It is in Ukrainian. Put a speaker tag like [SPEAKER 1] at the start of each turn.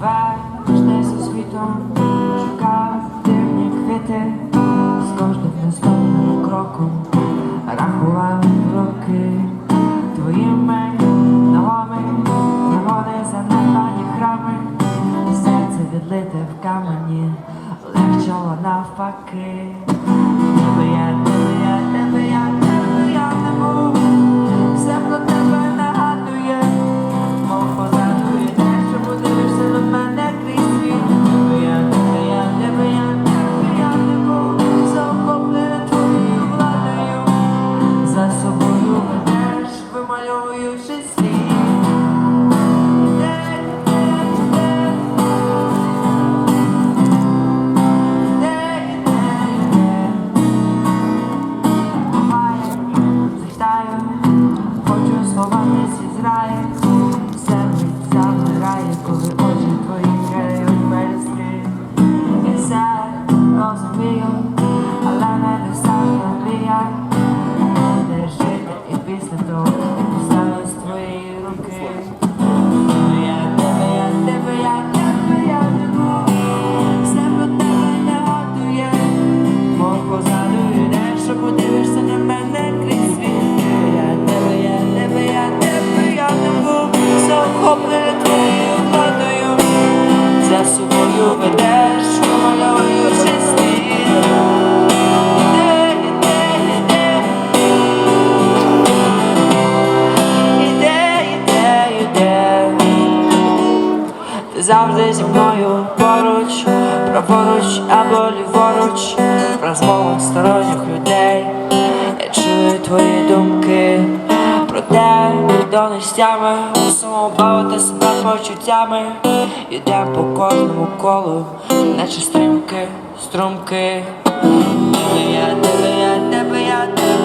[SPEAKER 1] Важне зі світом шукав дивні квіти. З кожним наступним кроком рахував роки. Твоїми ногами, нагоди занепані храми, серце відлите в камені, легчало навпаки. this is life. завжди зі мною поруч, праворуч або ліворуч, в розмовах сторонніх людей. Я чую твої думки про те, до нестями, мусимо бавити себе почуттями. Йдемо по кожному колу, наче стрімки, струмки. Я, тебе я, тебе я, тебе.